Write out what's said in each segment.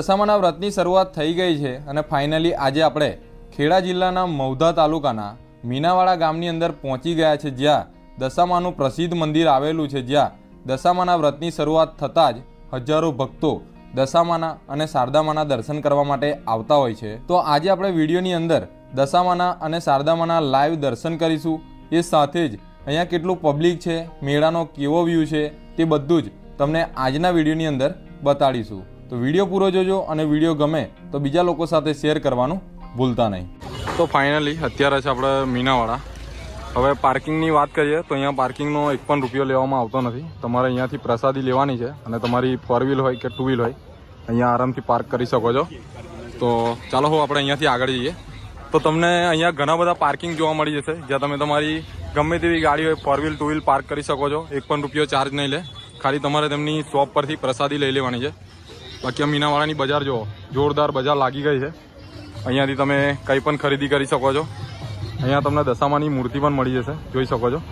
દશામાના વ્રતની શરૂઆત થઈ ગઈ છે અને ફાઇનલી આજે આપણે ખેડા જિલ્લાના મૌધા તાલુકાના મીનાવાડા ગામની અંદર પહોંચી ગયા છે જ્યાં દશામાનું પ્રસિદ્ધ મંદિર આવેલું છે જ્યાં દશામાના વ્રતની શરૂઆત થતાં જ હજારો ભક્તો દશામાના અને શારદામાના દર્શન કરવા માટે આવતા હોય છે. તો આજે આપણે વિડીયોની અંદર દશામાના અને શારદામાના લાઈવ દર્શન કરીશું. એ સાથે જ અહીંયા કેટલું પબ્લિક છે, મેળાનો કેવો વ્યૂ છે, તે બધું જ તમને આજના વિડીયોની અંદર બતાડીશું. તો વીડિયો પૂરો જોજો અને વીડિયો ગમે તો બીજા લોકો સાથે શેર કરવાનું ભૂલતા નહીં. તો ફાઇનલી અત્યારે છે આપણે મીનાવાડા હવે પાર્કિંગની વાત કરીએ, તો અહીંયા પાર્કિંગનો એક પણ રૂપિયો લેવામાં આવતો નથી. તમારે અહીંયાથી પ્રસાદી લેવાની છે અને તમારી ફોર વ્હીલ હોય કે ટુ વ્હીલ હોય, અહીંયા આરામથી પાર્ક કરી શકો છો. તો ચાલો હું આપણે અહીંયાથી આગળ જઈએ. તો તમને અહીંયા ઘણા બધા પાર્કિંગ જોવા મળી જશે, જ્યાં તમે તમારી ગમે તેવી ગાડી હોય four wheel two wheel park કરી શકો છો. એક પણ રૂપિયો ચાર્જ નહીં લે. ખાલી તમારે તેમની શોપ પરથી પ્રસાદી લઈ લેવાની છે. બાકી આ મીનાવાળાની બજાર જુઓ. જોરદાર બજાર લાગી ગઈ છે. અહીંયાથી તમે કંઈ પણ ખરીદી કરી શકો છો. અહીંયા તમને દશામાની મૂર્તિ પણ મળી જશે. જોઈ શકો છો.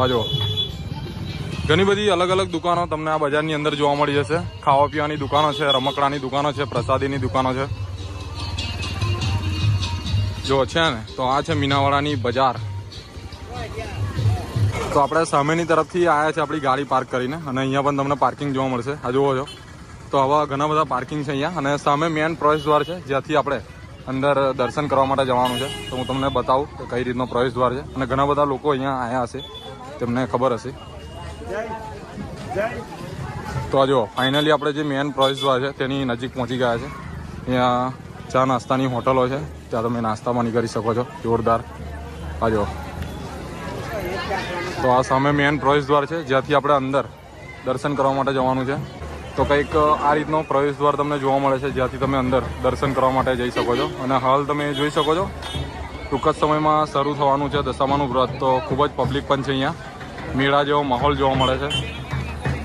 આ જુઓ. ઘણી બધી અલગ અલગ દુકાનો તમને આ બજારની અંદર જોવા મળી જશે. ખાવા પીવાની દુકાનો છે, રમકડાની દુકાનો છે, પ્રસાદીની દુકાનો છે. જો છે ને? તો આ છે મીનાવાડાની બજાર. તો આપણે સામેની તરફથી આવ્યા છે આપણી ગાડી પાર્ક કરીને અને અહીંયા પણ તમને પાર્કિંગ જોવા મળશે. આ જુઓ છો. તો આવા ઘણા બધા પાર્કિંગ છે અહીંયા. અને સામે મેન પ્રવેશ દ્વાર છે, જ્યાંથી આપણે અંદર દર્શન કરવા માટે જવાનું છે. તો હું તમને બતાવું કે કઈ રીતનો પ્રવેશ દ્વાર છે. અને ઘણા બધા લોકો અહીંયા આવ્યા હશે. તેમને ખબર હશે. તો જુઓ ફાઇનલી આપણે જે મેન પ્રવેશ દ્વાર છે, તેની નજીક પહોંચી ગયા છે. અહીંયા ચા નાસ્તાની હોટલો છે. ત્યાં તમે નાસ્તા પાણી કરી શકો છો. જોરદાર. આ જુઓ. તો આ સામે મેન પ્રવેશ દ્વાર છે, જ્યાંથી આપણે અંદર દર્શન કરવા માટે જવાનું છે. તો કંઈક આ રીતનો પ્રવેશદ્વાર તમને જોવા મળે છે, જ્યાંથી તમે અંદર દર્શન કરવા માટે જઈ શકો છો. અને હાલ તમે જોઈ શકો છો, ટૂંક જ સમયમાં શરૂ થવાનું છે દશામાનું વ્રત. તો ખૂબ જ પબ્લિક પણ છે અહીંયા. મેળા જેવો માહોલ જોવા મળે છે.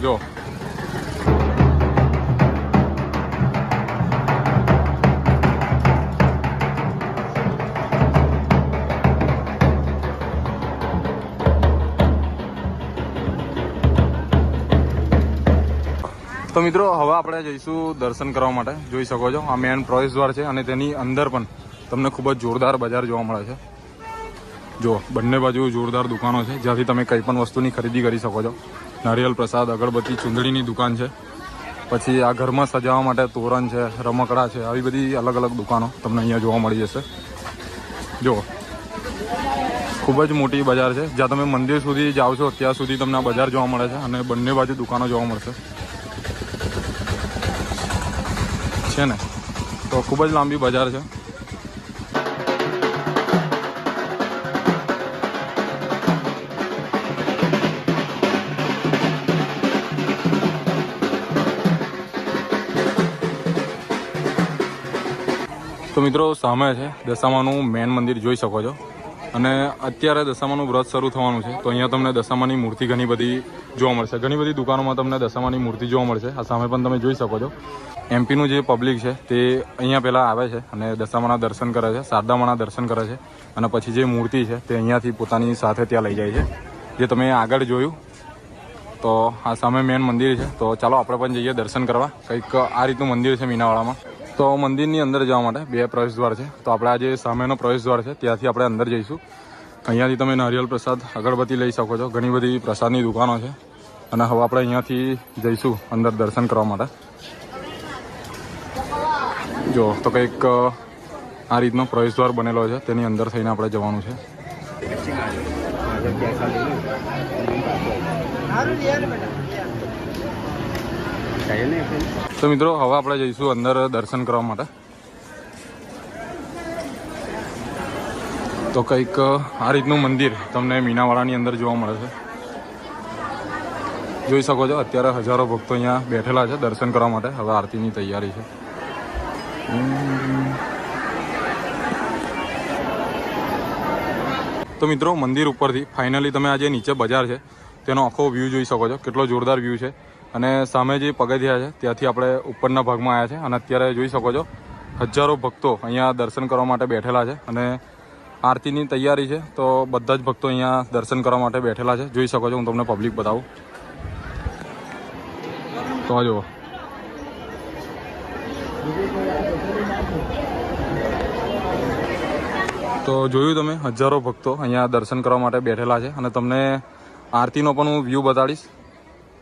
જો તો મિત્રો, હવે આપણે જઈશું દર્શન કરવા માટે. જોઈ શકો છો, આ મેન પ્રવેશદ્વાર છે અને તેની અંદર પણ તમને ખૂબ જ જોરદાર બજાર જોવા મળે છે. જો, બંને બાજુ જોરદાર દુકાનો છે. જ્યાંથી તમે કંઈ પણ વસ્તુની ખરીદી કરી શકો છો. નારિયેલ પ્રસાદ, અગરબત્તી, ચૂંદડીની દુકાન છે. પછી આ ઘરમાં સજાવવા માટે તોરણ છે, રમકડા છે, આવી બધી અલગ અલગ દુકાનો તમને અહીંયા જોવા મળી જશે. જો, ખૂબ જ મોટી બજાર છે. જ્યાં તમે મંદિર સુધી જાઓ છો, ત્યાં સુધી તમને આ બજાર જોવા મળે છે અને બંને બાજુ દુકાનો જોવા મળશે. છે ને, તો ખૂબ જ લાંબી બજાર છે. તો મિત્રો, સામે છે દશામાનું મેન મંદિર, જોઈ શકો છો. અને અત્યારે દશામાનું વ્રત શરૂ થવાનું છે. તો અહીંયા તમને દશામાની મૂર્તિ ઘણી બધી જોવા મળશે. ઘણી બધી દુકાનોમાં તમને દશામાની મૂર્તિ જોવા મળશે. આ સામે પણ તમે જોઈ શકો છો. એમપીનું જે પબ્લિક છે તે અહીંયા પહેલાં આવે છે અને દશામાના દર્શન કરે છે, શારદામાના દર્શન કરે છે અને પછી જે મૂર્તિ છે તે અહીંયાથી પોતાની સાથે ત્યાં લઈ જાય છે. જે તમે આગળ જોયું, તો આ સામે મેન મંદિર છે. તો ચાલો આપણે પણ જઈએ દર્શન કરવા. કંઈક આ રીતનું મંદિર છે મીનાવાડામાં. તો મંદિરની અંદર જવા માટે બે પ્રવેશ દ્વાર છે. તો આપણે આજે સામેનો પ્રવેશ દ્વાર છે, ત્યાંથી આપણે અંદર જઈશું. અહીંયાથી તમે નારિયેલ પ્રસાદ અગરબત્તી લઈ શકો છો. ઘણી બધી પ્રસાદની દુકાનો છે. અને હવે આપણે અહીંયાથી જઈશું અંદર દર્શન કરવા માટે. જો, તો કંઈક આ રીતનો પ્રવેશ દ્વાર બનેલો છે. તેની અંદર થઈને આપણે જવાનું છે. તો મિત્રો, હવે આપણે જઈશું અંદર દર્શન કરવા માટે. તો કંઈક આ રીતનું મંદિર તમને મીનાવાડાની અંદર જોવા મળે છે. જોઈ શકો છો, અત્યારે હજારો ભક્તો અહીંયા બેઠેલા છે દર્શન કરવા માટે. હવે આરતીની તૈયારી છે. તો મિત્રો, મંદિર ઉપરથી ફાઇનલી તમે આ જે નીચે બજાર છે, તેનો આખો વ્યૂ જોઈ શકો છો. કેટલો જોરદાર વ્યૂ છે. અને સામે જે પગથિયા છે, ત્યાંથી આપણે ઉપરના ભાગમાં આવ્યા છે. અને અત્યારે જોઈ શકો છો, હજારો ભક્તો અહીંયા દર્શન કરવા માટે બેઠેલા છે. અને આરતીની તૈયારી છે, તો બધા જ ભક્તો અહીંયા દર્શન કરવા માટે બેઠેલા છે. જોઈ શકો છો, હું તમને પબ્લિક બતાવું. તો જુઓ. તો જોયું તમે, હજારો ભક્તો અહીંયા દર્શન કરવા માટે બેઠેલા છે. અને તમને આરતીનો પણ હું વ્યૂ બતાડીશ.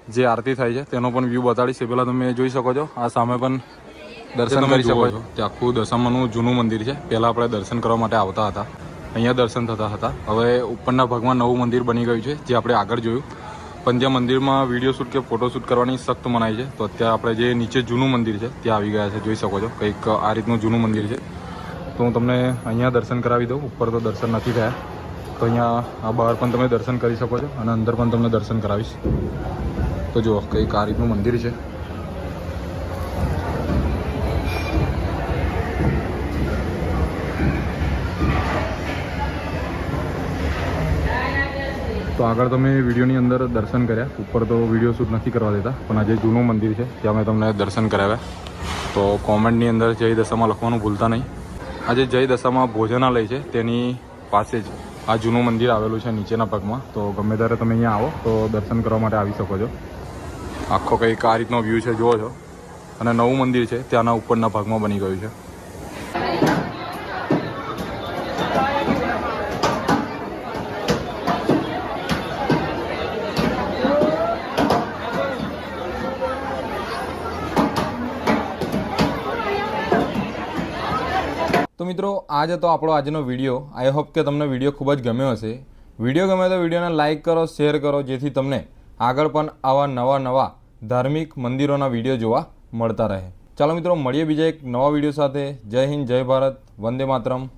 જે આરતી થાય છે તેનો પણ વ્યૂ બતાડીશ. એ પહેલાં તમે જોઈ શકો છો. આ સામે પણ દર્શન કરી શકો છો. તે આખું દશામાનું જૂનું મંદિર છે. પહેલાં આપણે દર્શન કરવા માટે આવતા હતા. અહીંયા દર્શન થતા હતા. હવે ઉપરના ભાગમાં નવું મંદિર બની ગયું છે જે આપણે આગળ જોયું. પણ ત્યાં મંદિરમાં વીડિયો શૂટ કે ફોટો શૂટ કરવાની સખ્ત મનાઈ છે તો અત્યારે આપણે જે નીચે જૂનું મંદિર છે ત્યાં આવી ગયા છે. જોઈ શકો છો. કંઈક આ રીતનું જૂનું મંદિર છે. તો હું તમને અહીંયા દર્શન કરાવી દઉં. ઉપર તો દર્શન નથી થયા. તો અહીંયા આ બહાર પણ તમે દર્શન કરી શકો છો અને અંદર પણ તમને દર્શન કરાવીશ. તો જુઓ, કંઈક આ મંદિર છે. તો આગળ તમે વિડીયોની અંદર દર્શન કર્યા. ઉપર તો વીડિયો શૂટ નથી કરવા દેતા, પણ આજે જૂનું મંદિર છે, ત્યાં મેં તમને દર્શન કરાવ્યા. તો કોમેન્ટની અંદર જય દશામાં લખવાનું ભૂલતા નહીં. આજે જય દશામાં ભોજનાલય છે, તેની પાસે જ આ જૂનું મંદિર આવેલું છે નીચેના ભાગમાં તો ગમે ત્યારે તમે અહીંયા આવો, તો દર્શન કરવા માટે આવી શકો છો. આખો કંઈક આ રીતનો વ્યૂ છે, જુઓ છો. અને નવું મંદિર છે, ત્યાંના ઉપરના ભાગમાં બની ગયું છે. તો મિત્રો, આ જ હતો આપણો આજનો વીડિયો આઈ હોપ કે તમને વીડિયો ખૂબ જ ગમ્યો હશે. વીડિયો ગમે તો વિડીયોને લાઇક કરો શેર કરો, જેથી તમને આગળ પણ આવા નવા નવા ધાર્મિક મંદિરોના વીડિયો જોવા મળતા રહે. ચાલો મિત્રો, મળીએ બીજા એક નવા વીડિયો સાથે. જય હિન્દ, જય ભારત. વંદે માતરમ.